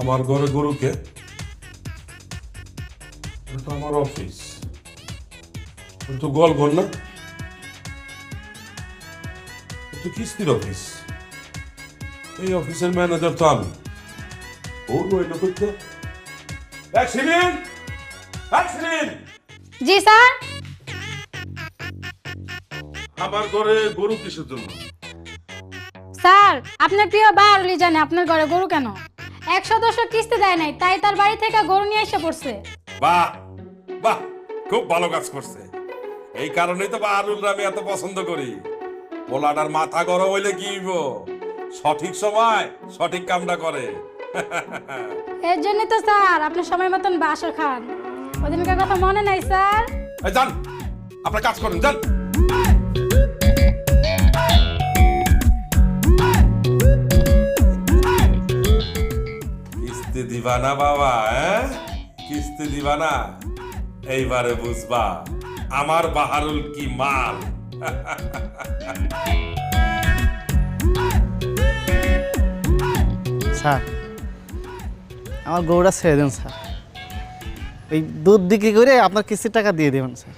আমার ঘরে গরুকে তো আমার অফিস তো গোয়াল ঘর না? তো কিস্তির অফিস এই অফিসের ম্যানেজার তো আমি। ওর রইল করতে। অ্যাক্সিডেন্ট অ্যাক্সিডেন্ট জি স্যার। আমার ঘরে গরু কিসের জন্য? স্যার আপনার প্রিয় বারলি জানে আপনার ঘরে গরু কেন? এক সদস্য কিস্তি দেয় নাই তাই তার বাড়ি থেকে গরু নিয়ে এসে পড়ছে। বাহ বাহ খুব ভালো কাজ করছে। এই কারণেই তো বাহারুল আমি এত পছন্দ করি। পোলাটার মাথা গরম হইলে কি হইব? সঠিক সময় সঠিক কামটা করে। এর জন্য তো স্যার আপনি সময় মতন বাসর খান। ওদিনকার কথা মনে নাই স্যার? এই যান আপনার কাজ করুন যান। কিস্তি দিবা না বাবা হ্যাঁ? কিস্তি দিবা না এইবারে বুঝবা আমার বাহারুল কি মাল? স্যার আমার গরুটা ছেড়ে দেন স্যার। এই দুধ বিক্রি করে আপনার কিস্তির টাকা দিয়ে দেবেন স্যার।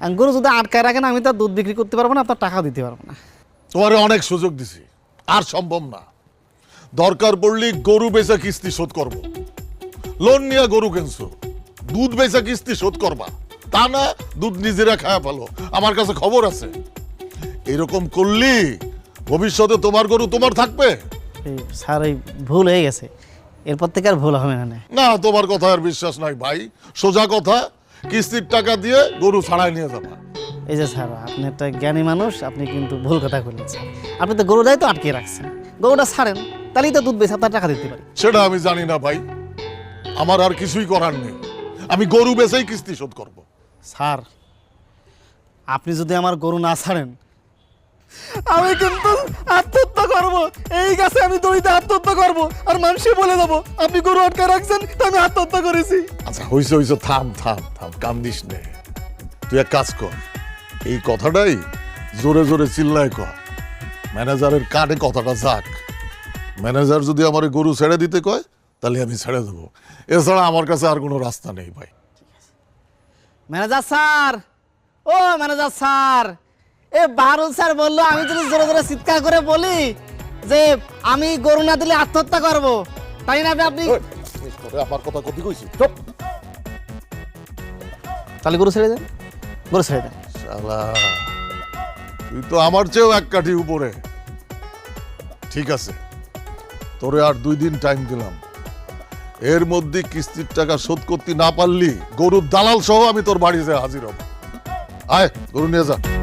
আর গরু যদি আটকায় রাখেন আমি তো আর দুধ বিক্রি করতে পারব না আপনার টাকা দিতে পারব না। তোমারে অনেক সুযোগ দিছি আর সম্ভব না। দরকার পড়লে গরু বেচা কিস্তি শোধ করব। লোন নিয়ে গরু কিনছো দুধ বেচা কিস্তি শোধ করবা। তা না দুধ নিজেরা খায়া ফেলো। আমার কাছে খবর আছে। এরকম করলি ভবিষ্যতে তোমার গরু তোমার থাকবে। স্যার এই ভুল হয়ে গেছে। এরপর থেকে আর ভুল হবে না না। তোমার কথা আর বিশ্বাস নাই ভাই। সোজা কথা কিস্তির টাকা দিয়ে গরু ছাড়াই নিয়ে যাবা। এই যে স্যার আপনি একটা জ্ঞানী মানুষ আপনি কিন্তু ভুল কথা স্যার আপনি তো গরুটাই তো আটকে রাখছেন। গরুটা ছাড়েন। তাহলেই তো দুধ বেশি আপনার টাকা দিতে পারি। সেটা আমি জানি না ভাই। আমার আর কিছুই করার নেই। আমি গরু বেচেই কিস্তি শোধ করব। স্যার আপনি যদি আমার গরু না ছাড়েন আমি কিন্তু আত্মহত্যা করব। এই গাছে আমি দড়িতে আত্মহত্যা করব। আর মানুষে বলে দেবো আপনি গরু আটকে রাখছেন তো আমি আত্মহত্যা করেছি। আচ্ছা হইছে হইছে থাম থাম থাম কান্দিস নে। তুই এক কাজ কর এই কথাটাই জোরে জোরে চিল্লায় কর। ম্যানেজারের কার্ডে কথাটা যাক। ম্যানেজার যদি আমার গরু ছেড়ে দিতে কয় তাহলে আমি ছেড়ে দেবো। এছাড়া আমার কাছে আর কোনো রাস্তা নেই ভাই। ম্যানেজার স্যার ও ম্যানেজার স্যার এ বারুল স্যার বলল আমি যদি জোরে জোরে চিৎকার করে বলি যে আমি গরু না দিলে আত্মহত্যা করব। তাই না আপনি? আমার কথা কতি কইছি? চুপ। তাহলে গরু ছেড়ে দেন গরু ছেড়ে দেন। শালা তুই তো আমার চেয়েও এক কাঠি উপরে। ঠিক আছে। তোরে আর দুই দিন টাইম দিলাম। এর মধ্যে কিস্তির টাকা শোধ করতে না পারলি গরুর দালাল সহ আমি তোর বাড়িতে হাজির হব। আয়, গরু নিয়ে যা।